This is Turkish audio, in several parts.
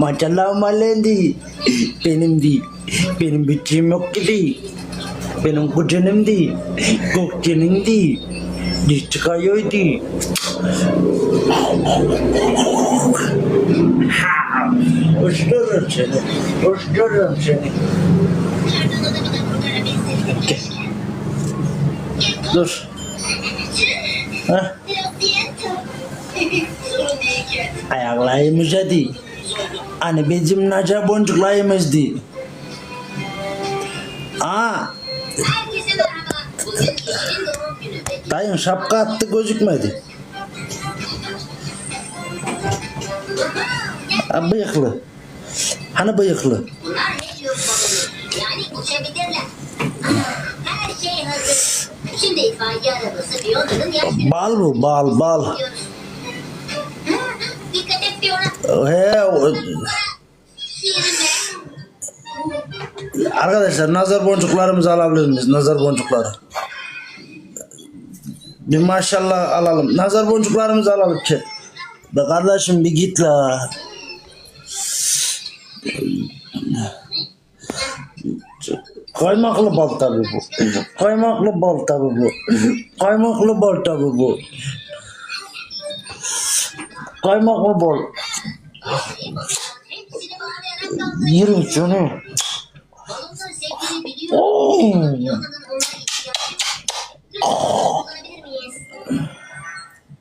Maşallah malendi. Benim değil. Benim bütçem yok ki değil. Benim kuzenim değil. Gökçenin değil. Diş çıkıyor değil. Uçtururum seni. Uçtururum seni. Gel. Dur. Heh. Ayaklarımız hadi. Bizim naca boncuklarımız değil. Aa, Herkese merhaba. Bugün Yeşil'in doğum günü ve dayın şapka attı gözükmedi. Ha bıyıklı. Hani bıyıklı? şey Bal bu, bal, bal. He, arkadaşlar nazar boncuklarımızı alabilir miyiz? Nazar boncukları. Bir maşallah alalım. Nazar boncuklarımızı alalım ki. Be kardeşim bir git la. Kaymaklı bal tabi bu. Kaymaklı bal tabi bu. Kaymaklı bal tabi bu. Kaymaklı bal. Kullanabilir miyiz?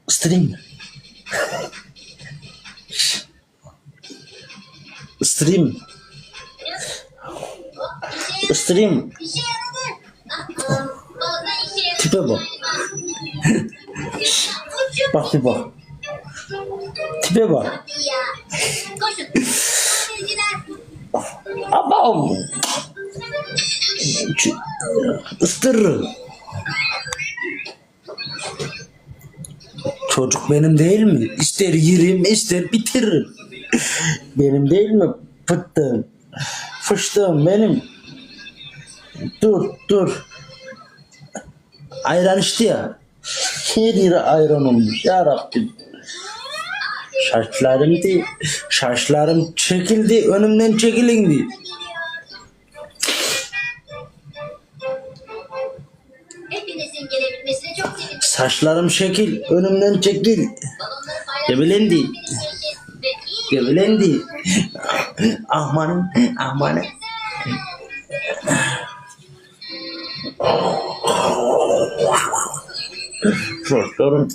Isırayım mı? Isırayım mı? İşe Isırayım mı? Tipe bak. Bak bir bak. Tipe bak. Isırırım. Çocuk benim değil mi? İster yerim ister bitiririm. Benim değil mi? Fıttığım. Fıştığım benim. Dur dur. Ayran içti ya. Her yeri ayran olmuş ya Rabbim. Şaşlarım değil. Şaşlarım çekildi. Önümden çekilin. Saçlarım şekil. Önümden çekil. İyi Gevelendi. Amanın. Amanın. Saçlarım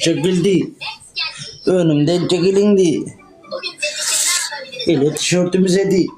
çekildi. Önümden çekilindi. Ele tişörtümüze değil.